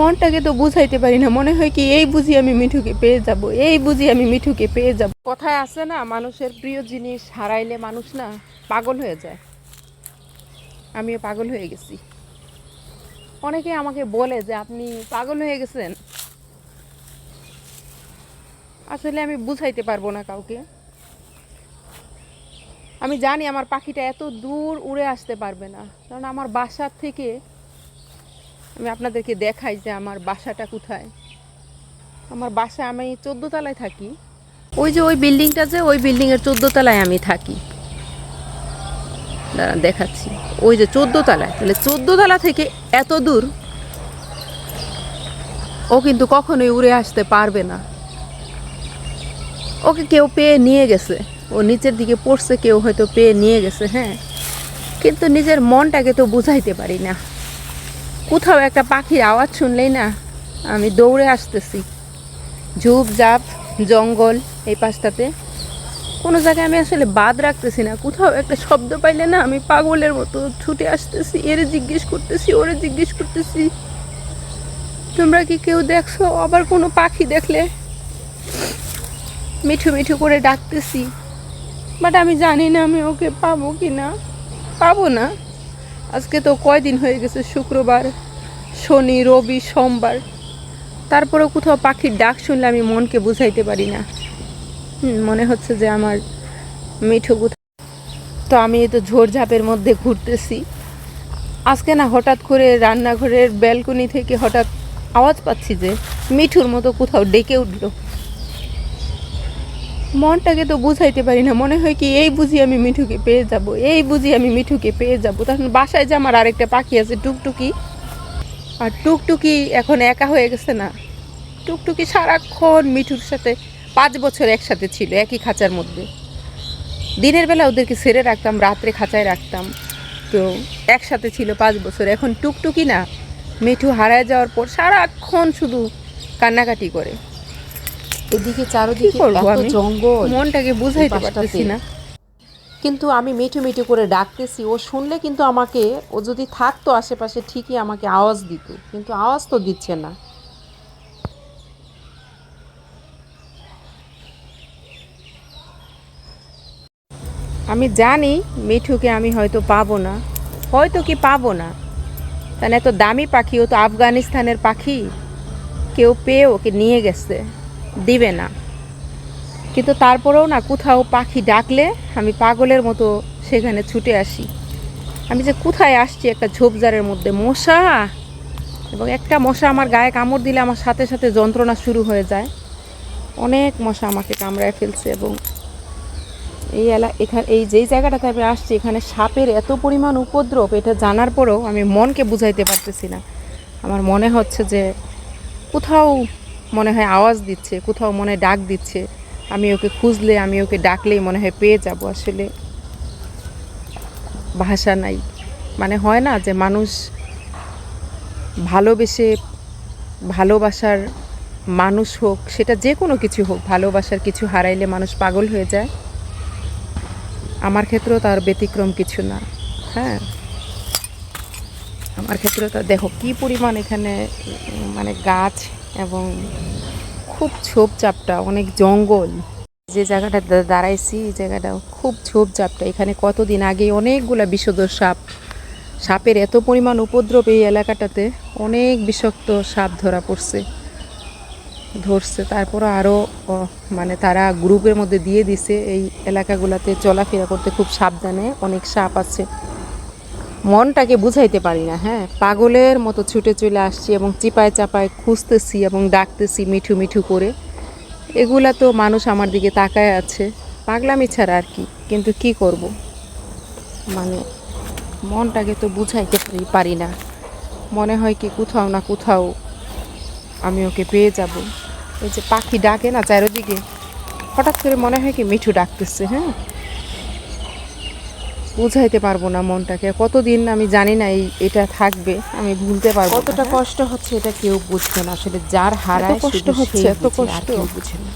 মনটাকে তো বুঝাইতে পারি না। মনে হয় কি, এই বুঝি আমি মিঠুকে পেয়ে যাব, এই বুঝি আমি মিঠুকে পেয়ে যাব। কথায় আছে না, মানুষের প্রিয় জিনিস হারাইলে মানুষ না পাগল হয়ে যায়। আমিও পাগল হয়ে গেছি। অনেকে আমাকে বলে যে, আপনি পাগল হয়ে গেছেন। আসলে আমি বুঝাইতে পারব না কাউকে। আমি জানি আমার পাখিটা এত দূর উড়ে আসতে পারবে না। কারণ আমার বাসার থেকে আমি আপনাদেরকে দেখাই যে আমার বাসাটা কোথায়। আমার বাসা আমি চোদ্দ তলায় থাকি। ওই যে ওই বিল্ডিংটা যে, ওই বিল্ডিংয়ের চোদ্দ তলায় আমি থাকি। দাঁড়ান, দেখাচ্ছি। ওই যে চোদ্দ তলায়। তাহলে চোদ্দ তলা থেকে এত দূর, ও কিন্তু কখনোই উড়ে আসতে পারবে না। ওকে কেউ পেয়ে নিয়ে গেছে। ও নিচের দিকে পড়ছে, কেউ হয়তো পেয়ে নিয়ে গেছে হ্যাঁ। কিন্তু নিজের মনটাকে তো বুঝাইতে পারি না। কোথাও একটা পাখির আওয়াজ শুনলেই না আমি দৌড়ে আসতেছি। ঝুপ, ঝাপ, জঙ্গল এই পাশটাতে। কোনো জায়গায় আমি আসলে বাদ রাখতেছি না। কোথাও একটা শব্দ পাইলে না আমি পাগলের মতো ছুটে আসতেছি। এরে জিজ্ঞেস করতেছি, ওরে জিজ্ঞেস করতেছি। তোমরা কি কেউ দেখছ? আবার কোনো পাখি দেখলে? মিঠু মিঠু করে ডাকতেছি। বাট আমি জানি না আমি ওকে পাবো কি না পাবো না। আজকে তো কয়দিন হয়ে গেছে, শুক্রবার, শনি, রবি, সোমবার। তারপরেও কোথাও পাখির ডাক শুনলে আমি মনকে বুঝাইতে পারি না। মনে হচ্ছে যে আমার মিঠু কোথাও তো আমি তো ঝোড়ঝাপের মধ্যে ঘুরতেছি। আজকে না হঠাৎ করে রান্নাঘরের ব্যালকনি থেকে হঠাৎ আওয়াজ পাচ্ছি যে মিঠুর মতো কোথাও ডেকে উঠল। মনটাকে তো বুঝাইতে পারি না। মনে হয় কি, এই বুঝি আমি মিঠুকে পেয়ে যাব, এই বুঝি আমি মিঠুকে পেয়ে যাব। তখন বাসায় যে আমার আরেকটা পাখি আছে, টুকটুকি, আর টুকটুকি এখন একা হয়ে গেছে না। টুকটুকি সারাক্ষণ মিঠুর সাথে পাঁচ বছর একসাথে ছিল, একই খাঁচার মধ্যে। দিনের বেলা ওদেরকে ছেড়ে রাখতাম, রাত্রে খাঁচায় রাখতাম। তো একসাথে ছিল পাঁচ বছর। এখন টুকটুকি না, মিঠু হারায় যাওয়ার পর সারাক্ষণ শুধু কান্নাকাটি করে। এদিকে চারদিকে এত? জঙ্গল। মনটাকে বুঝাইতে পারতেছি না। কিন্তু আমি মিঠু মিঠু করে ডাকতেছি। ও শুনলে কিন্তু আমাকে ও যদি থাকতো আশেপাশে ঠিকই আমাকে আওয়াজ দিত। কিন্তু আওয়াজ তো দিচ্ছে না। আমি জানি মিঠুকে আমি হয়তো পাবো না। হয়তো কি পাবো না। তাহলে এত দামি পাখি ও তো আফগানিস্তানের পাখি। কেউ পেয়ে ওকে নিয়ে গেছে। দিবে না। কিন্তু তারপরেও না কোথাও পাখি ডাকলে আমি পাগলের মতো সেখানে ছুটে আসি। আমি যে কোথায় আসছি একটা ঝোপঝাড়ের মধ্যে, মশা! এবং একটা মশা আমার গায়ে কামড় দিলে আমার সাথে সাথে যন্ত্রণা শুরু হয়ে যায়। অনেক মশা আমাকে কামড়ায় ফেলছে এবং এই এলা এখানে এই যেই জায়গাটাতে আমি আসছি, এখানে সাপের এত পরিমাণ উপদ্রব, এটা জানার পরেও আমি মনকে বুঝাইতে পারতেছি না। আমার মনে হচ্ছে যে কোথাও মনে হয় আওয়াজ দিচ্ছে, কোথাও মনে ডাক দিচ্ছে। আমি ওকে খুঁজলে, আমি ওকে ডাকলেই মনে হয় পেয়ে যাব আসলে। ভাষা নাই। মানে হয় না যে মানুষ ভালোবেসে ভালোবাসার মানুষ হোক, সেটা যে কোনো কিছু হোক, ভালোবাসার কিছু হারাইলে মানুষ পাগল হয়ে যায়। আমার ক্ষেত্রেও তার ব্যতিক্রম কিছু না হ্যাঁ। আমার ক্ষেত্রেও তা দেখো, কী পরিমাণ এখানে মানে গাছ এবং খুব ঝোপঝাপটা, অনেক জঙ্গল। যে জায়গাটা দাঁড়াইছি, এই জায়গাটা খুব ঝোপঝাপটা। এখানে কতদিন আগে অনেকগুলা বিষধর সাপ, সাপের এত পরিমাণ উপদ্রব এই এলাকাটাতে অনেক বিষাক্ত সাপ ধরা পড়ছে, ধরছে। তারপরও আরও মানে তারা গ্রুপের মধ্যে দিয়ে দিছে এই এলাকাগুলোতে চলাফেরা করতে। খুব সাবধানে অনেক সাপ আছে। মনটাকে বুঝাইতে পারি না হ্যাঁ? পাগলের মতো ছুটে চলে আসছি এবং চিপায় চাপায় খুঁজতেছি এবং ডাকতেছি মিঠু মিঠু করে। এগুলা তো মানুষ আমার দিকে তাকায় আছে। পাগলামি ছাড়া আর কি, কিন্তু কি করব? মানে মনটাকে তো বুঝাইতে পারি- না। মনে হয় কি কোথাও না কোথাও আমি ওকে পেয়ে যাব। এই যে পাখি ডাকে না চারিদিকে, হঠাৎ করে মনে হয় কি মিঠু ডাকতেছে হ্যাঁ? বুঝাইতে পারব না মনটাকে কতদিন আমি জানি না এই এটা থাকবে আমি ভুলতে পারব কতটা? কষ্ট হচ্ছে এটা কেউ বুঝবে না আসলে যার হারায় কষ্ট হচ্ছে, এত কষ্ট। কেউ বুঝে না